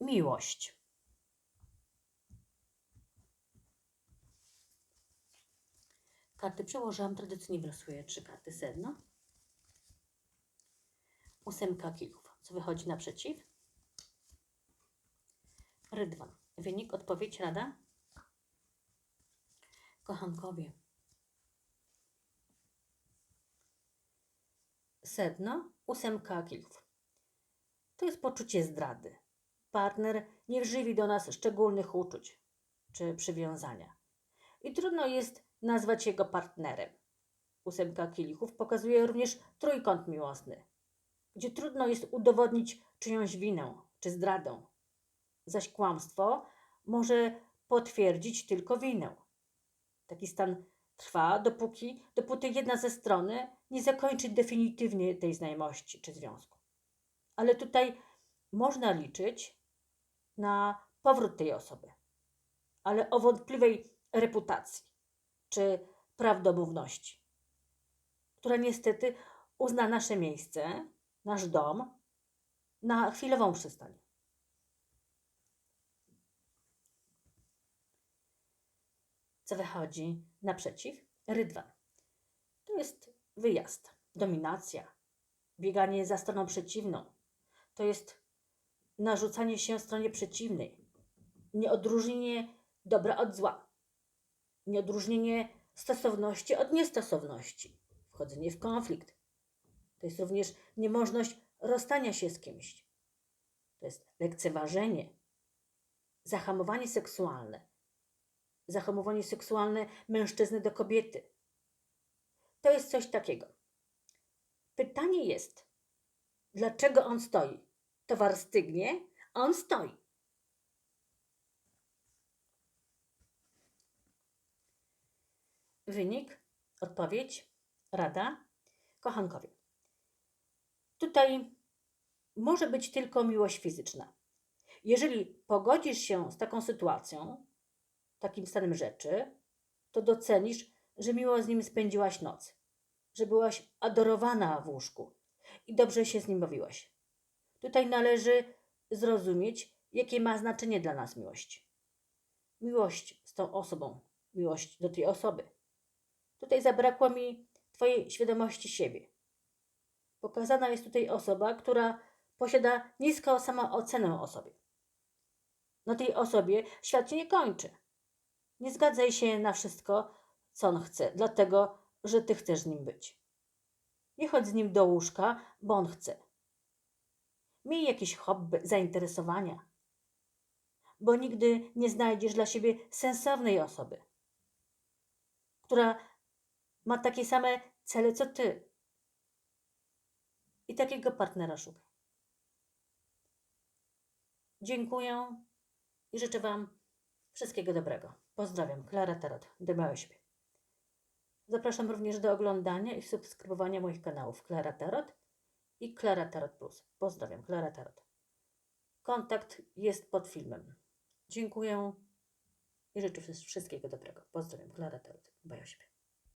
miłość. Karty przełożyłam, tradycyjnie wylosuję trzy karty sedno. Ósemka kilków. Co wychodzi naprzeciw? Rydwan. Wynik, odpowiedź, rada? Kochankowie. Sedno, ósemka kilków. To jest poczucie zdrady. Partner nie żywi do nas szczególnych uczuć czy przywiązania. I trudno jest nazwać jego partnerem. Ósemka kielichów pokazuje również trójkąt miłosny, gdzie trudno jest udowodnić czyjąś winę czy zdradę, zaś kłamstwo może potwierdzić tylko winę. Taki stan trwa, dopóki, dopóty jedna ze strony nie zakończy definitywnie tej znajomości czy związku. Ale tutaj można liczyć na powrót tej osoby, ale o wątpliwej reputacji czy prawdomówności, która niestety uzna nasze miejsce, nasz dom na chwilową przystań. Co wychodzi naprzeciw? Rydwan. To jest wyjazd, dominacja, bieganie za stroną przeciwną. To jest narzucanie się stronie przeciwnej, nieodróżnienie dobra od zła, nieodróżnienie stosowności od niestosowności, wchodzenie w konflikt. To jest również niemożność rozstania się z kimś. To jest lekceważenie, zahamowanie seksualne, zahamowanie seksualne mężczyzny do kobiety. To jest coś takiego. Pytanie jest, dlaczego on stoi? Towar stygnie, a on stoi. Wynik, odpowiedź, rada, kochankowie. Tutaj może być tylko miłość fizyczna. Jeżeli pogodzisz się z taką sytuacją, takim stanem rzeczy, to docenisz, że miło z nim spędziłaś noc, że byłaś adorowana w łóżku i dobrze się z nim bawiłaś. Tutaj należy zrozumieć, jakie ma znaczenie dla nas miłość. Miłość z tą osobą, miłość do tej osoby. Tutaj zabrakło mi Twojej świadomości siebie. Pokazana jest tutaj osoba, która posiada niską samoocenę o sobie. Na tej osobie świat się nie kończy. Nie zgadzaj się na wszystko, co on chce, dlatego że ty chcesz z nim być. Nie chodź z nim do łóżka, bo on chce. Miej jakieś hobby, zainteresowania, bo nigdy nie znajdziesz dla siebie sensownej osoby, która ma takie same cele co ty. I takiego partnera szukaj. Dziękuję i życzę Wam wszystkiego dobrego. Pozdrawiam, Klara Tarot, o siebie. Zapraszam również do oglądania i subskrybowania moich kanałów Klara Tarot i Klara Tarot Plus. Pozdrawiam, Klara Tarot. Kontakt jest pod filmem. Dziękuję i życzę wszystkiego dobrego. Pozdrawiam, Klara Tarot, dbaj o siebie.